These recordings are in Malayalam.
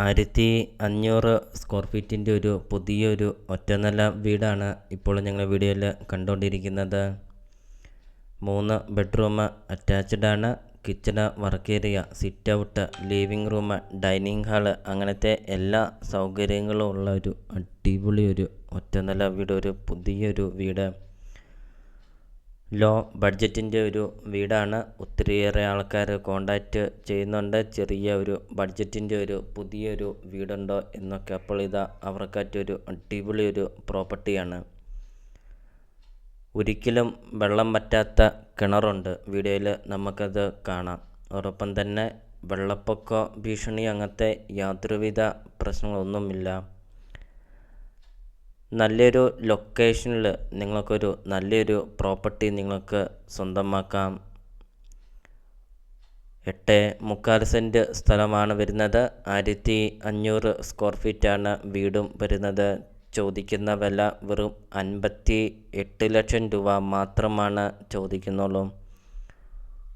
ആയിരത്തി അഞ്ഞൂറ് സ്ക്വയർ ഫീറ്റിന്റെ ഒരു പുതിയൊരു ഒറ്റനില വീടാണ് ഇപ്പോൾ ഞങ്ങൾ വീഡിയോയിൽ കണ്ടുകൊണ്ടിരിക്കുന്നത്. മൂന്ന് ബെഡ്റൂം അറ്റാച്ച്ഡ് ആണ്. Kitchen work area sit out living room dining hall അങ്ങനത്തെ എല്ലാ സൗകര്യങ്ങളും ഉള്ള ഒരു അടിപൊളി ഒരു ഒറ്റനില വീട് ഒരു പുതിയൊരു വീട്. ലോ ബഡ്ജറ്റിന്റെ ഒരു വീടാണ്. ഒത്തിരിയേറെ ആൾക്കാർ കോണ്ടാക്റ്റ് ചെയ്യുന്നുണ്ട്. ചെറിയ ഒരു ബഡ്ജറ്റിന്റെ ഒരു പുതിയൊരു വീടുണ്ടോ എന്നൊക്കെ അപ്പോൾ ഇതാ അവർക്കായിട്ടൊരു അടിപൊളി ഒരു പ്രോപ്പർട്ടിയാണ്. ഒരിക്കലും വെള്ളം പറ്റാത്ത കിണറുണ്ട്. വീഡിയോയിൽ നമുക്കത് കാണാം. അതോടൊപ്പം തന്നെ വെള്ളപ്പൊക്ക ഭീഷണി അങ്ങനത്തെ യാതൊരുവിധ പ്രശ്നങ്ങളൊന്നുമില്ല. നല്ലൊരു ലൊക്കേഷനിൽ നിങ്ങൾക്കൊരു നല്ലൊരു പ്രോപ്പർട്ടി നിങ്ങൾക്ക് സ്വന്തമാക്കാം. എട്ട് മുക്കാൽ സെന്റ് സ്ഥലമാണ് വരുന്നത്. ആയിരത്തി അഞ്ഞൂറ് സ്ക്വയർ ഫീറ്റാണ് വീടും വരുന്നത്. ചോദിക്കുന്ന വില വെറും അൻപത്തി എട്ട് ലക്ഷം രൂപ മാത്രമാണ് ചോദിക്കുന്നുള്ളൂ.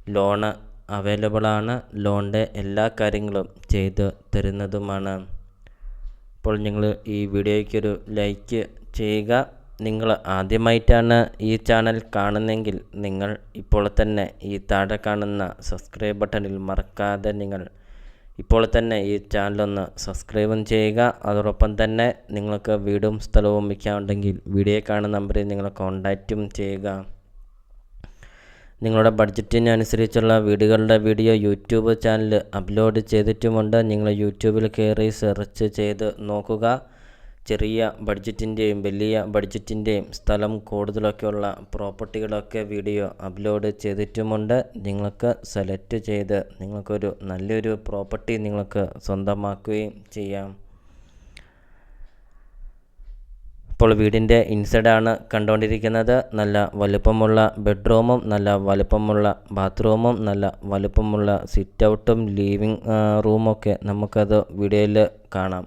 ലോണ് അവൈലബിളാണ് ലോണിന്റെ എല്ലാ കാര്യങ്ങളും ചെയ്ത് തരുന്നതുമാണ്. അപ്പോൾ നിങ്ങൾ ഈ വീഡിയോയ്ക്ക് ഒരു ലൈക്ക് ചെയ്യുക. നിങ്ങൾ ആദ്യമായിട്ടാണ് ഈ ചാനൽ കാണുന്നതെങ്കിൽ നിങ്ങൾ ഇപ്പോൾ തന്നെ ഈ താഴെ കാണുന്ന സബ്സ്ക്രൈബ് ബട്ടണിൽ മറക്കാതെ നിങ്ങൾ ഇപ്പോൾ തന്നെ ഈ ചാനലൊന്ന് സബ്സ്ക്രൈബും ചെയ്യുക. അതോടൊപ്പം തന്നെ നിങ്ങൾക്ക് വീടും സ്ഥലവും വയ്ക്കാനുണ്ടെങ്കിൽ വീഡിയോ കാണുന്ന നമ്പറിൽ നിങ്ങൾ കോൺടാക്റ്റും ചെയ്യുക. നിങ്ങളുടെ ബഡ്ജറ്റിനനുസരിച്ചുള്ള വീടുകളുടെ വീഡിയോ യൂട്യൂബ് ചാനൽ അപ്ലോഡ് ചെയ്തിട്ടുമുണ്ട്. നിങ്ങൾ യൂട്യൂബിൽ കയറി സെർച്ച് ചെയ്ത് നോക്കുക. ചെറിയ ബഡ്ജറ്റിന്റെയും വലിയ ബഡ്ജറ്റിന്റെയും സ്ഥലം കൂടുതലൊക്കെയുള്ള പ്രോപ്പർട്ടികളൊക്കെ വീഡിയോ അപ്ലോഡ് ചെയ്തിട്ടുമുണ്ട്. നിങ്ങൾക്ക് സെലക്ട് ചെയ്ത് നിങ്ങൾക്കൊരു നല്ലൊരു പ്രോപ്പർട്ടി നിങ്ങൾക്ക് സ്വന്തമാക്കുകയും ചെയ്യാം. ഇപ്പോൾ വീടിന്റെ ഇൻസൈഡാണ് കണ്ടുകൊണ്ടിരിക്കുന്നത്. നല്ല വലുപ്പമുള്ള ബെഡ്റൂമും നല്ല വലുപ്പമുള്ള ബാത്റൂമും നല്ല വലുപ്പമുള്ള സിറ്റ് ഔട്ടും ലിവിങ് റൂമൊക്കെ നമുക്കത് വീഡിയോയിൽ കാണാം.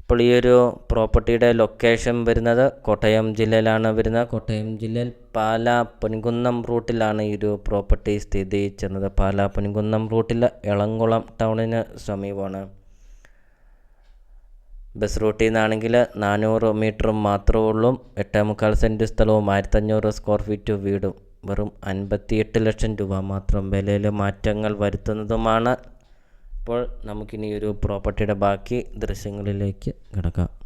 ഇപ്പോൾ ഈ ഒരു പ്രോപ്പർട്ടിയുടെ ലൊക്കേഷൻ വരുന്നത് കോട്ടയം ജില്ലയിലാണ് വരുന്നത്. കോട്ടയം ജില്ലയിൽ പാല പൊൻകുന്നം റൂട്ടിലാണ് ഈ ഒരു പ്രോപ്പർട്ടി സ്ഥിതി ചെയ്യുന്നത്. പാല പൊൻകുന്നം റൂട്ടിൽ എളംകുളം ടൗണിന് സമീപമാണ്. ബസ് റൂട്ടിൽ നിന്നാണെങ്കിൽ നാനൂറ് മീറ്റർ മാത്രമേ ഉള്ളൂ. എട്ടേ മുക്കാൽ സെന്റ് സ്ഥലവും ആയിരത്തഞ്ഞൂറ് സ്ക്വയർ ഫീറ്റ് വീടും. വെറും അൻപത്തിയെട്ട് ലക്ഷം രൂപ മാത്രം വിലയിൽ മാറ്റങ്ങൾ വരുത്തുന്നതുമാണ്. അപ്പോൾ നമുക്കിനി ഒരു പ്രോപ്പർട്ടിയുടെ ബാക്കി ദൃശ്യങ്ങളിലേക്ക് കിടക്കാം.